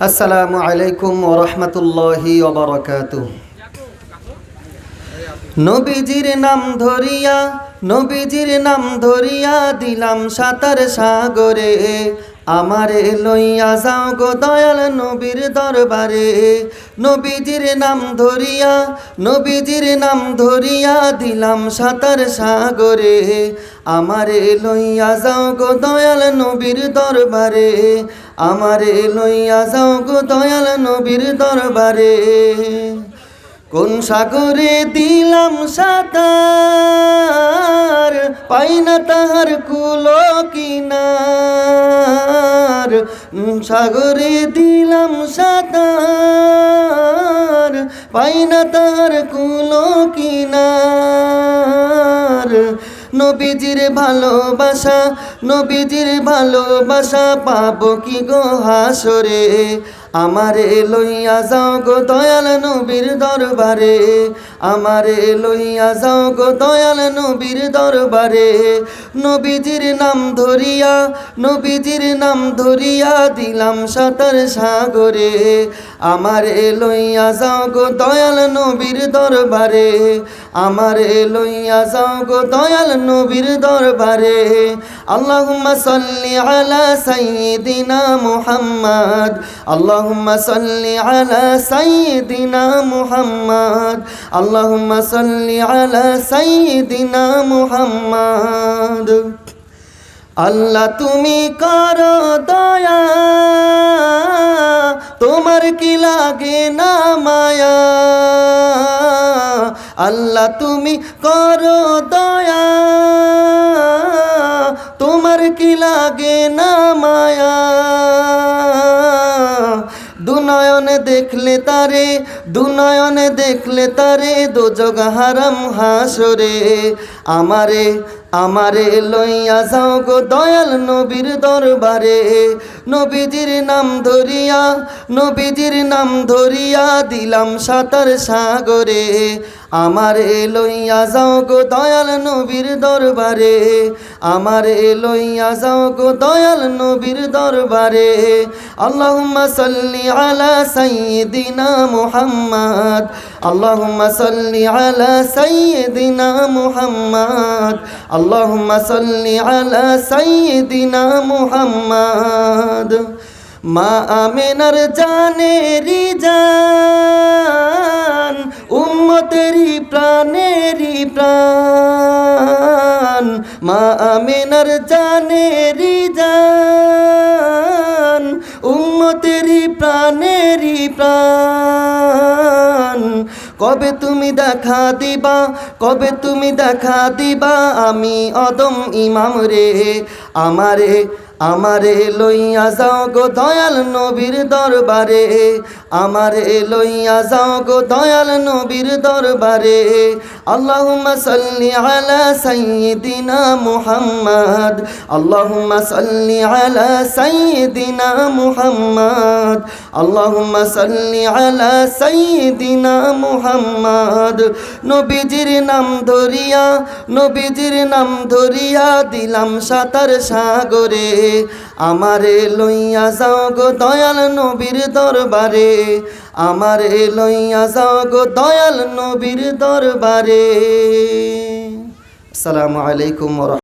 আসসালামু আলাইকুম ওরহমতুল্লাহি ওবরাকাতু নবীজির নাম ধরিয়া নবীজির নাম ধরিয়া দিলাম সাতার সাগরে। আমারে লইয়া যাও গো দয়াল নবীর দরবারে। নবীজির নাম ধরিয়া, নবীজির নাম ধরিয়া দিলাম সাতার সাগরে। আমারে লইয়া যাও গো দয়াল নবীর দরবারে। আমারে লইয়া যাও গো দয়াল নবীর দরবারে। কোন সাগরে দিলাম সাঁতার? পাই না তাহার কুলো কিনার। সাগরে দিলাম সাঁতার। পাই না তাহার কুলো কিনার। নবীজির ভালোবাসা নবীজির ভালোবাসা পাবো কি গো হাসরে? আমারে লইয়া যাও গো দয়াল নবীর দরবারে, আমারে লইয়া যাও গো দয়াল নবীর দরবারে। নবীজির নাম ধরিয়া, নবীজির নাম ধরিয়া দিলাম সাঁতার সাগরে। আমারে লইয়া যাও গো দয়াল নবীর দরবারে, আমারে লইয়া যাও গো দয়াল নবীর দরবারে। আল্লাহুম্মা সাল্লি আলা সাইয়্যিদিনা মুহাম্মদ। আল্লাহুম্মা সাল্লি আলা সাইয়্যিদিনা মুহাম্মদ। আল্লাহুম্মা সাল্লি আলা সাইয়্যিদিনা মুহাম্মদ। আল্লাহ তুমি করো দয়া, তোমার কি লাগে না মায়া? আল্লাহ তুমি করো দয়া। তোমার কি লাগে না মায়া? দুনয়নে দেখলে তারে দুনয়নে দেখলে তারে, দু হারাম হাসরে। আমারে আমারে লইয়া যাও গো দয়াল নবীর দরবারে। নবীজির নাম ধরিয়া, নবীজির নাম ধরিয়া দিলাম সাঁতার সাগরে। আমারে লইয়া যাও গো দয়াল নবীর দরবারে। আমারে লইয়া যাও গো দয়াল নবীর দরবারে। আল্লাহুম্মা সাল্লি আলা সাইয়্যিদিনা মুহাম্মদ। আল্লাহুম্মা সাল্লি আলা সাইয়্যিদিনা মুহাম্মদ। আল্লাহুম্মা সাল্লি আলা সাইয়্যিদিনা মুহাম্মদ। মা আমেনার জানেরি জান উম্মতেরি প্রাণেরি প্রাণ। মা আমেনার জানেরি জান উম্মতেরি প্রাণেরি প্রাণ। কবে তুমি দেখা দিবা? কবে তুমি দেখা দিবা? আমি অদম ইমাম রে, আমারে আমারে লইয়া যাও গো দয়াল নবীর দরবারে। আমারে লইয়া যাও গো দয়াল নবীর দরবারে। আল্লাহুম্মা সাল্লি আলা সাইয়্যিদিনা মুহাম্মদ। আল্লাহুম্মা সাল্লি আলা সাইয়্যিদিনা মুহাম্মদ। আল্লাহুম্মা সাল্লি আলা সাইয়্যিদিনা মুহাম্মদ। নবীজির নাম ধরিয়া, নবীজির নাম ধরিয়া দিলাম সাঁতার সাগরে। আমারে লইয়া যাও গো দয়াল নবীর দরবারে। আমারে লইয়া যাও গো দয়াল নবীর দরবারে। আসসালামু আলাইকুম